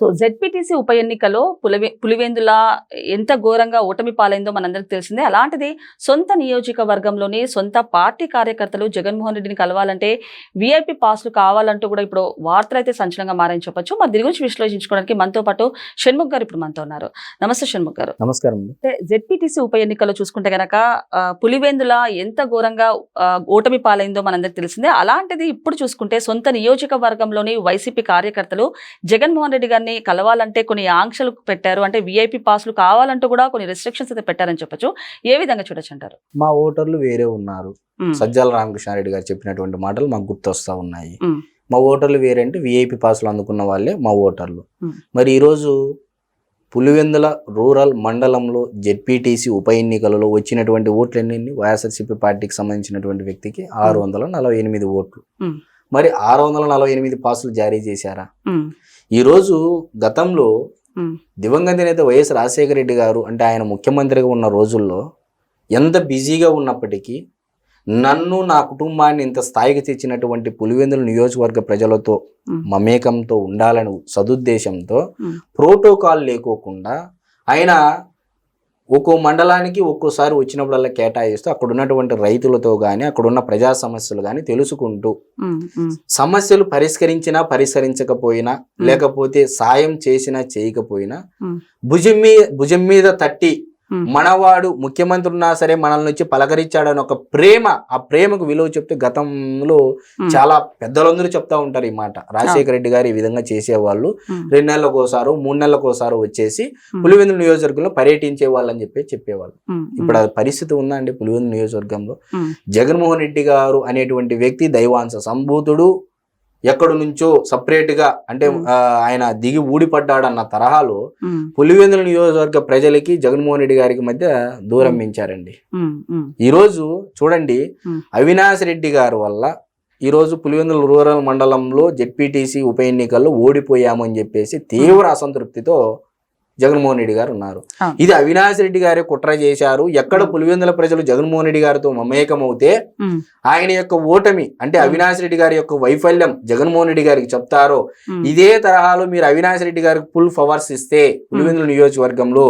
So ZPTC ఉప ఎన్నికలో పులివే పులివెందుల ఎంత ఘోరంగా ఓటమి పాలైందో మనందరికి తెలిసిందే. అలాంటిది సొంత నియోజకవర్గంలోని సొంత పార్టీ కార్యకర్తలు జగన్మోహన్ రెడ్డిని కలవాలంటే విఐపి పాస్లు కావాలంటూ కూడా ఇప్పుడు వార్తలు అయితే సంచలనంగా మారని చెప్పొచ్చు. మరి దీని గురించి విశ్లేషించుకోవడానికి మనతో పాటు షణ్ముఖ్ గారు ఇప్పుడు మనతో ఉన్నారు. నమస్తే షణ్ముఖ్ గారు. నమస్కారం అంటే జెడ్పీటీసీ ఉప ఎన్నికల్లో చూసుకుంటే గనక ఆ, పులివెందుల ఎంత ఘోరంగా ఓటమి పాలైందో మనందరికి తెలిసిందే. అలాంటిది ఇప్పుడు చూసుకుంటే సొంత నియోజకవర్గంలోని వైసీపీ కార్యకర్తలు జగన్మోహన్ రెడ్డి గారిని కలవాలంటే కొన్ని ఆంక్షలు పెట్టారు. అంటే విఐపి పాస్లు కావాలంటూ కూడా కొన్ని రెస్ట్రిక్షన్స్ అయితే పెట్టారని చెప్పొచ్చు. ఏ విధంగా చూడొచ్చు అంటారు? మా ఓటర్లు వేరే ఉన్నారు. సజ్జల రామకృష్ణారెడ్డి గారు చెప్పినటువంటి మాటలు మాకు గుర్తొస్తా ఉన్నాయి. మా ఓటర్లు వేరే అంటే విఐపి పాసులు అందుకున్న వాళ్ళే మా ఓటర్లు. మరి ఈరోజు పులివెందుల రూరల్ మండలంలో జెడ్పీటీసీ ఉప ఎన్నికలలో వచ్చినటువంటి ఓట్లు ఎన్ని వైఎస్ఆర్సీపీ పార్టీకి సంబంధించినటువంటి వ్యక్తికి ఆరు వందల నలభై ఎనిమిది ఓట్లు. మరి ఆరు వందల నలభై ఎనిమిది పాసులు జారీ చేశారా? ఈరోజు గతంలో దివంగత నేత వైఎస్ రాజశేఖర రెడ్డి గారు అంటే ఆయన ముఖ్యమంత్రిగా ఉన్న రోజుల్లో ఎంత బిజీగా ఉన్నప్పటికీ నన్ను నా కుటుంబాన్ని ఇంత స్థాయికి తెచ్చినటువంటి పులివెందుల నియోజకవర్గ ప్రజలతో మమేకంతో ఉండాలని సదుద్దేశంతో ప్రోటోకాల్ లేకోకుండా ఆయన ఒక్కో మండలానికి ఒక్కోసారి వచ్చినప్పుడల్లా కేటాయిస్తూ అక్కడ ఉన్నటువంటి రైతులతో కానీ అక్కడ ఉన్న ప్రజా సమస్యలు కానీ తెలుసుకుంటూ సమస్యలు పరిష్కరించినా పరిష్కరించకపోయినా లేకపోతే సాయం చేసినా చేయకపోయినా భుజం మీద భుజం మీద తట్టి. మనవాడు ముఖ్యమంత్రి ఉన్నా సరే మనల్ని వచ్చి పలకరించాడని ఒక ప్రేమ ఆ ప్రేమకు విలువ చెప్తే గతంలో చాలా పెద్దలందరూ చెప్తా ఉంటారు ఈ మాట. రాజశేఖర రెడ్డి గారు ఈ విధంగా చేసేవాళ్ళు. రెండు నెలలకు ఒకసారి మూడు నెలలకు ఒకసారి వచ్చేసి ఉమ్, పులివెందుల నియోజకవర్గంలో పర్యటించే వాళ్ళు అని చెప్పి చెప్పేవాళ్ళు. ఇప్పుడు అది పరిస్థితి ఉందా అండి పులివెందుల నియోజకవర్గంలో? జగన్మోహన్ రెడ్డి గారు అనేటువంటి వ్యక్తి దైవాంశ సంభూతుడు. ఎక్కడి నుంచో సపరేట్గా అంటే ఆయన దిగి ఊడిపడ్డాడన్న తరహాలో పులివెందుల నియోజకవర్గ ప్రజలకి జగన్మోహన్ రెడ్డి గారికి మధ్య దూరం. పెంచారండి ఈరోజు చూడండి. అవినాష్ రెడ్డి గారి వల్ల ఈరోజు పులివెందుల రూరల్ మండలంలో జెడ్పీటీసీ ఉప ఎన్నికల్లో ఓడిపోయాము అని చెప్పేసి తీవ్ర అసంతృప్తితో జగన్మోహన్ రెడ్డి గారు ఉన్నారు. ఇది అవినాష్ రెడ్డి గారే కుట్ర చేశారు. ఎక్కడ పులివెందుల ప్రజలు జగన్మోహన్ రెడ్డి గారితో మమేకమవుతే ఆయన యొక్క ఓటమి అంటే. అవినాష్ రెడ్డి గారి యొక్క వైఫల్యం జగన్మోహన్ రెడ్డి గారికి చెప్తారో ఇదే తరహాలో మీరు అవినాష్ రెడ్డి గారికి ఫుల్ పవర్స్ ఇస్తే పులివెందుల నియోజకవర్గంలో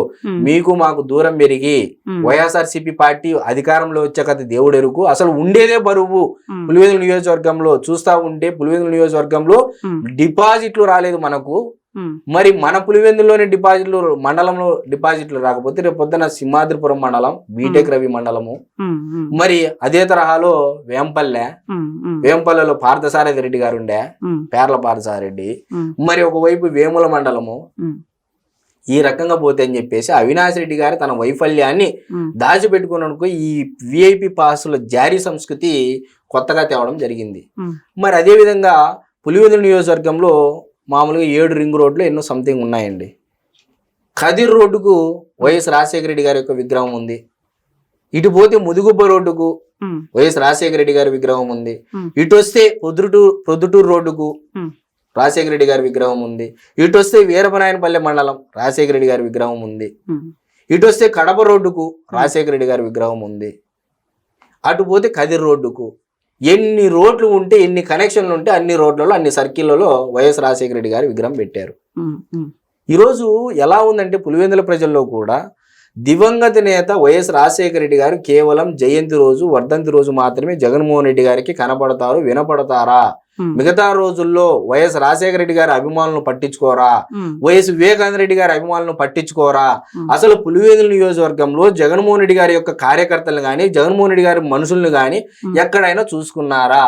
మీకు మాకు దూరం పెరిగి వైఎస్ఆర్సీపీ పార్టీ అధికారంలో వచ్చాక అది దేవుడు ఎరుకు అసలు ఉండేదే బరువు పులివెందుల నియోజకవర్గంలో. చూస్తా ఉంటే పులివెందుల నియోజకవర్గంలో డిపాజిట్లు రాలేదు మనకు. మరి మన పులివెందుల్లోనే డిపాజిట్లు మండలంలో డిపాజిట్లు రాకపోతే రేపు పొద్దున సింహాద్రిపురం మండలం బీటెక్ రవి మండలము. మరి అదే తరహాలో వేంపల్లె వేంపల్లెలో పార్థసారథి రెడ్డి గారు ఉండే పేర్ల పార్థసారెడ్డి మరి ఒకవైపు వేముల మండలము. ఈ రకంగా పోతే అని చెప్పేసి అవినాష్ రెడ్డి గారు తన వైఫల్యాన్ని దాచిపెట్టుకున్నందుకు ఈ విఐపి పాసుల జారీ సంస్కృతి కొత్తగా తేవడం జరిగింది. మరి అదేవిధంగా పులివెందుల నియోజకవర్గంలో మామూలుగా ఏడు రింగ్ రోడ్లు ఎన్నో సంథింగ్ ఉన్నాయండి. ఖదిర్ రోడ్డుకు వైఎస్ రాజశేఖర రెడ్డి గారి యొక్క విగ్రహం ఉంది. ఇటు పోతే ముదుగుబ్బ రోడ్డుకు వైఎస్ రాజశేఖర రెడ్డి గారి విగ్రహం ఉంది. ఇటు వస్తే పొద్దుటూరు ప్రొద్దుటూరు రోడ్డుకు రాజశేఖర రెడ్డి గారి విగ్రహం ఉంది. ఇటు వస్తే వీరపనాయనపల్లె మండలం రాజశేఖర రెడ్డి గారి విగ్రహం ఉంది. ఇటు వస్తే కడప రోడ్డుకు రాజశేఖర రెడ్డి గారి విగ్రహం ఉంది. అటు పోతే కదిర్ రోడ్డుకు ఎన్ని రోడ్లు ఉంటే ఎన్ని కనెక్షన్లు ఉంటే అన్ని రోడ్లలో అన్ని సర్కిళ్ళలో వైఎస్ రాజశేఖర రెడ్డి గారి విగ్రహం పెట్టారు. ఈరోజు ఎలా ఉందంటే పులివెందుల ప్రజల్లో కూడా దివంగత నేత వైఎస్ రాజశేఖర రెడ్డి గారు కేవలం జయంతి రోజు వర్ధంతి రోజు మాత్రమే జగన్మోహన్ రెడ్డి గారికి కనపడతారు వినపడతారా? మిగతా రోజుల్లో వైఎస్ రాజశేఖర రెడ్డి గారి అభిమానులను పట్టించుకోరా? వైఎస్ వివేకానంద రెడ్డి గారి అభిమానులను పట్టించుకోరా? అసలు పులివెందుల నియోజకవర్గంలో జగన్మోహన్ రెడ్డి గారి యొక్క కార్యకర్తలు కానీ జగన్మోహన్ రెడ్డి గారి మనుషుల్ని ఉమ్, ఎక్కడైనా చూసుకున్నారా?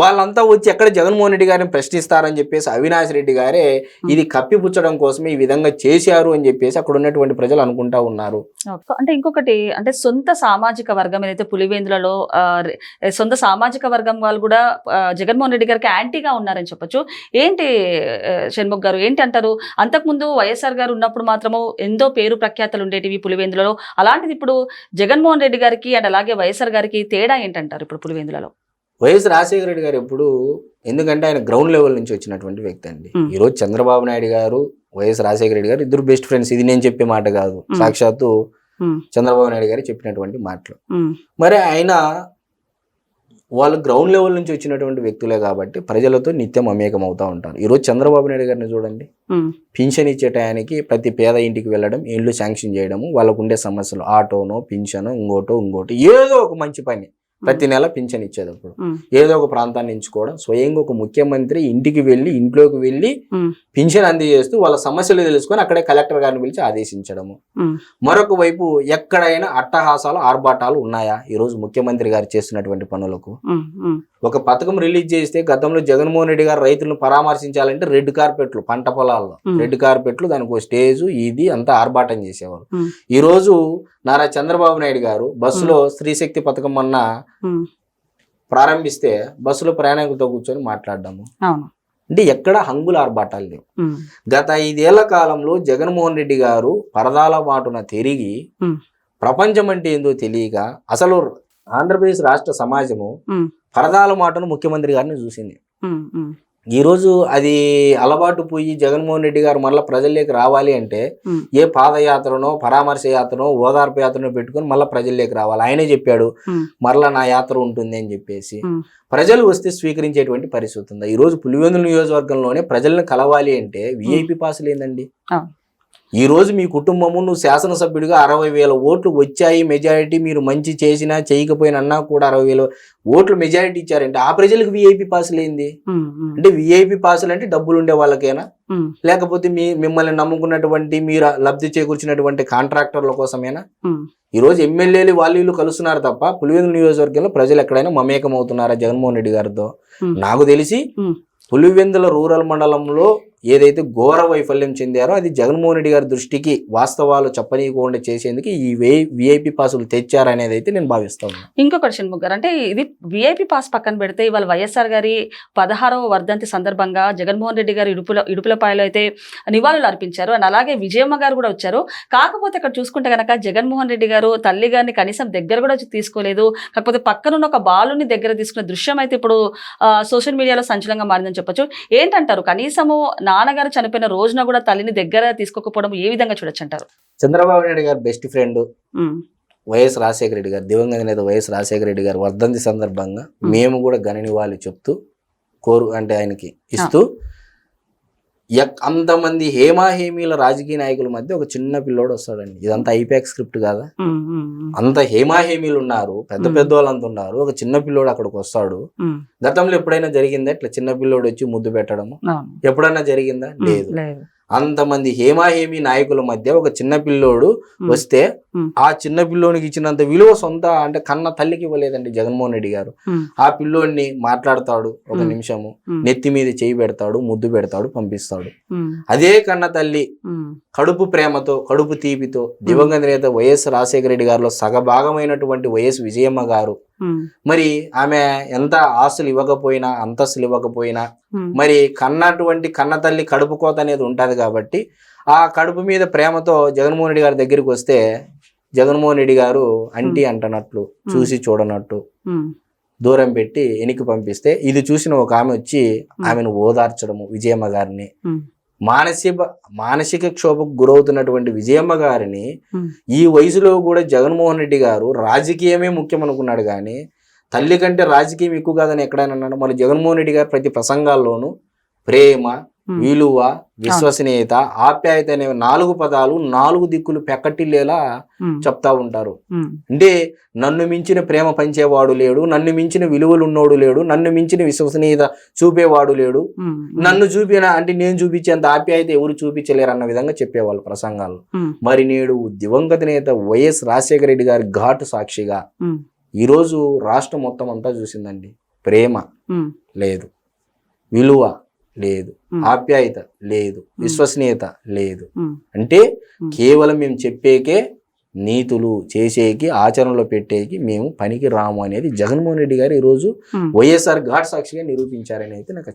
వాళ్ళంతా వచ్చి ఎక్కడ జగన్మోహన్ రెడ్డి గారిని ప్రశ్నిస్తారని చెప్పేసి అవినాష్ రెడ్డి గారే ఇది కప్పిపుచ్చడం కోసమే ఈ విధంగా చేశారు అని చెప్పేసి అక్కడ ఉన్నటువంటి ప్రజలు అనుకుంటా ఉన్నారు. అంటే ఇంకొకటి అంటే సొంత సామాజిక వర్గం ఏదైతే పులివేందులలో సొంత సామాజిక వర్గం వాళ్ళు కూడా జగన్మోహన్ రెడ్డి గారికి యాంటీగా ఉన్నారని చెప్పొచ్చు. ఏంటి షణ్ముఖ్ గారు ఏంటి అంటారు? అంతకుముందు వైఎస్ఆర్ గారు ఉన్నప్పుడు మాత్రము ఎంతో పేరు ప్రఖ్యాతలు ఉండేటివి పులివేందులలో. అలాంటిది ఇప్పుడు జగన్మోహన్ రెడ్డి గారికి అండ్ అలాగే వైఎస్ఆర్ గారికి తేడా ఏంటంటారు ఇప్పుడు పులివేందులలో? వైఎస్ రాజశేఖర రెడ్డి గారు ఎప్పుడు ఎందుకంటే ఆయన గ్రౌండ్ లెవెల్ నుంచి వచ్చినటువంటి వ్యక్తి అండి. ఈరోజు చంద్రబాబు నాయుడు గారు వైఎస్ రాజశేఖర రెడ్డి గారు ఇద్దరు బెస్ట్ ఫ్రెండ్స్ ఇది నేను చెప్పే మాట కాదు. సాక్షాత్తు చంద్రబాబు నాయుడు గారు చెప్పినటువంటి మాటలు. మరి ఆయన వాళ్ళు గ్రౌండ్ లెవెల్ నుంచి వచ్చినటువంటి వ్యక్తులే కాబట్టి ప్రజలతో నిత్యం మమేకం అవుతూ ఉంటారు. ఈరోజు చంద్రబాబు నాయుడు గారిని చూడండి. పింఛన్ ఇచ్చే టయానికి ప్రతి పేద ఇంటికి వెళ్ళడం ఇల్లు శాంక్షన్ చేయడము వాళ్ళకు ఉండే సమస్యలు ఆటోనో పింఛను ఇంకోటో ఇంకోటి ఏదో ఒక మంచి పని. ప్రతి నెల పింఛన్ ఇచ్చేటప్పుడు. ఉమ్, ఏదో ఒక ప్రాంతాన్ని ఎంచుకోవడం స్వయంగా ఒక ముఖ్యమంత్రి ఇంటికి వెళ్ళి ఇంట్లోకి వెళ్ళి పింఛన్ అందజేస్తూ వాళ్ళ సమస్యలు తెలుసుకొని అక్కడే కలెక్టర్ గారిని పిలిచి ఆదేశించడము. మరొక వైపు ఎక్కడైనా అట్టహాసాలు ఆర్భాటాలు ఉన్నాయా ఈరోజు ముఖ్యమంత్రి గారు చేస్తున్నటువంటి పనులకు? ఒక పథకం రిలీజ్ చేస్తే గతంలో జగన్మోహన్ రెడ్డి గారు రైతులను పరామర్శించాలంటే రెడ్ కార్పెట్లు పంట పొలాల్లో. రెడ్ కార్పెట్లు దానికి ఒక స్టేజ్ ఇది అంతా ఆర్భాటం చేసేవారు. ఈ రోజు నారా చంద్రబాబు నాయుడు గారు బస్సులో స్త్రీశక్తి పథకం అన్న ప్రారంభిస్తే బస్సులో ప్రయాణికులతో కూర్చొని మాట్లాడడము అవును. అంటే ఎక్కడ హంగుల ఆర్భాటాలు లేవు. గత ఐదేళ్ళ కాలంలో జగన్మోహన్ రెడ్డి గారు పరదాల మాటున తిరిగి. ప్రపంచం అంటే ఏందో తెలియక అసలు ఆంధ్రప్రదేశ్ రాష్ట్ర సమాజము పరదాల మాటను ముఖ్యమంత్రి గారిని చూసింది. ఉమ్, ఉమ్, ఈ రోజు అది అలవాటు పోయి జగన్మోహన్ రెడ్డి గారు మళ్ళీ ప్రజల్లోకి రావాలి అంటే ఏ పాదయాత్రనో పరామర్శ యాత్రనో ఓదార్పు యాత్రనో పెట్టుకొని మళ్ళీ ప్రజల్లోకి రావాలి. ఆయనే చెప్పాడు మరలా నా యాత్ర ఉంటుంది అని చెప్పేసి. ప్రజలు వస్తే స్వీకరించేటువంటి పరిస్థితి ఉంది. ఈ రోజు పులివెందుల నియోజకవర్గంలోనే ప్రజలను కలవాలి అంటే విఐపి పాసులు ఏందండి? అవును. ఈ రోజు మీ కుటుంబము నువ్వు శాసనసభ్యుడిగా అరవై వేల ఓట్లు వచ్చాయి మెజారిటీ మీరు మంచి చేసినా చేయకపోయినా కూడా అరవై వేల ఓట్లు మెజారిటీ ఇచ్చారంటే ఆ ప్రజలకు విఐపి పాసులు ఏంది? అంటే విఐపి పాసులు అంటే డబ్బులు ఉండే వాళ్ళకేనా? లేకపోతే మీ మిమ్మల్ని నమ్ముకున్నటువంటి మీరు లబ్ధి చేకూర్చినటువంటి కాంట్రాక్టర్ల కోసమేనా? ఉమ్, ఈ రోజు ఎమ్మెల్యేలు వాళ్ళు వీళ్ళు కలుస్తున్నారు తప్ప పులివెందుల నియోజకవర్గంలో ప్రజలు ఎక్కడైనా మమేకం అవుతున్నారా జగన్మోహన్ రెడ్డి గారితో? నాకు తెలిసి పులివెందుల రూరల్ మండలంలో ఏదైతే ఘోర వైఫల్యం చెందారో అది జగన్మోహన్ రెడ్డి గారి దృష్టికి వాస్తవాలు చెప్పనీయకుండా చేసేందుకు ఈ వే విఐపి పాసులు తెచ్చారనేది అయితే నేను భావిస్తాను ఉన్నాను ఇంకొకటి ముగ్గారు గారు అంటే ఇది విఐపి పాస్ పక్కన పెడితే ఇవాళ వైఎస్ఆర్ గారి పదహారవ వర్ధంతి సందర్భంగా జగన్మోహన్ రెడ్డి గారు ఇడుపుల ఇడుపులపాయలో అయితే నివాళులు అర్పించారు. అండ్ అలాగే విజయమ్మ గారు కూడా వచ్చారు. కాకపోతే ఇక్కడ చూసుకుంటే కనుక జగన్మోహన్ రెడ్డి గారు తల్లి గారిని కనీసం దగ్గర కూడా తీసుకోలేదు. కాకపోతే పక్కనున్న ఒక బాలుని దగ్గర తీసుకున్న దృశ్యం అయితే ఇప్పుడు సోషల్ మీడియాలో సంచలనంగా మారిందని చెప్పొచ్చు. ఏంటంటారు? కనీసము నాన్నగారు చనిపోయిన రోజున కూడా తల్లిని దగ్గర తీసుకోకపోవడం ఏ విధంగా చూడొచ్చు అంటారు చంద్రబాబు నాయుడు గారు best friend YS Rajasekhara Reddy గారు దివంగత నేత వైఎస్ రాజశేఖర రెడ్డి గారు వర్ధంతి సందర్భంగా మేము కూడా గణ నివాళి చెప్తూ కోరు అంటే ఆయనకి ఇస్తూ అంతమంది హేమాహేమీల రాజకీయ నాయకుల మధ్య ఒక చిన్న పిల్లోడు వస్తాడండి. ఇదంతా ఐపాక్ స్క్రిప్ట్ కాదా? అంత హేమాహేమీలు ఉన్నారు పెద్ద. పెద్ద వాళ్ళంతా ఉన్నారు ఒక చిన్న పిల్లోడు అక్కడికి వస్తాడు. గతంలో ఎప్పుడైనా జరిగిందా ఇట్లా చిన్న పిల్లోడు వచ్చి ముద్దు పెట్టడము. ఎప్పుడైనా జరిగిందా? లేదు. అంతమంది హేమాహేమి నాయకుల మధ్య ఒక చిన్న పిల్లోడు వస్తే. ఆ చిన్న పిల్లోనికి ఇచ్చినంత విలువ సొంత అంటే కన్న తల్లికి ఇవ్వలేదండి జగన్మోహన్ రెడ్డి గారు. ఆ పిల్లోడిని మాట్లాడతాడు ఒక. నిమిషము. నెత్తి మీద చేయి పెడతాడు ముద్దు పెడతాడు పంపిస్తాడు. అదే కన్న తల్లి కడుపు ప్రేమతో కడుపు తీపితో దివంగత నేత వైఎస్ రాజశేఖర రెడ్డి గారిలో సగభాగమైనటువంటి వైఎస్ విజయమ్మ గారు మరి ఆమె ఎంత ఆస్తులు ఇవ్వకపోయినా అంతస్తులు ఇవ్వకపోయినా మరి కన్నటువంటి కన్న తల్లి కడుపు కోత అనేది ఉంటుంది కాబట్టి ఆ కడుపు మీద ప్రేమతో జగన్మోహన్ రెడ్డి గారి దగ్గరికి వస్తే జగన్మోహన్ రెడ్డి గారు అంటీ అంటనట్లు చూసి చూడనట్టు దూరం పెట్టి వెనక్కి పంపిస్తే ఇది చూసిన ఒక ఆమె వచ్చి ఆమెను ఓదార్చడము విజయమ్మ గారిని. మానసిక మానసిక క్షోభకు గురవుతున్నటువంటి విజయమ్మ గారిని ఈ వయసులో కూడా జగన్మోహన్ రెడ్డి గారు రాజకీయమే ముఖ్యం అనుకున్నాడు కానీ తల్లి కంటే రాజకీయం ఎక్కువ కాదని ఎక్కడైనా అన్నాడు. మన జగన్మోహన్ రెడ్డి గారు ప్రతి ప్రసంగాల్లోనూ ప్రేమ విలువ విశ్వసనీయత ఆప్యాయత అనే నాలుగు పదాలు నాలుగు దిక్కులు పెక్కటిల్లేలా చెప్తా ఉంటారు. అంటే నన్ను మించిన ప్రేమ పంచేవాడు లేడు నన్ను మించిన విలువలు ఉన్నోడు లేడు నన్ను మించిన విశ్వసనీయత చూపేవాడు లేడు. నన్ను చూపిన అంటే నేను చూపించేంత ఆప్యాయత ఎవరు చూపించలేరు అన్న విధంగా చెప్పేవాళ్ళు ప్రసంగాల్లో. ఉమ్, మరి నేడు దివంగత నేత వైఎస్ రాజశేఖర రెడ్డి గారి ఘాటు సాక్షిగా ఈరోజు రాష్ట్రం మొత్తం అంతా చూసిందండి. ప్రేమ లేదు. విలువ లేదు. ఆప్యాయత లేదు. విశ్వసనీయత లేదు. అంటే. కేవలం మేము చెప్పేకే నీతులు చేసేకి ఆచరణలో పెట్టేకి మేము పనికి రాము అనేది జగన్మోహన్ రెడ్డి గారు ఈరోజు. వైఎస్ఆర్ ఘాట్ సాక్షిగా నిరూపించారని అయితే నాకు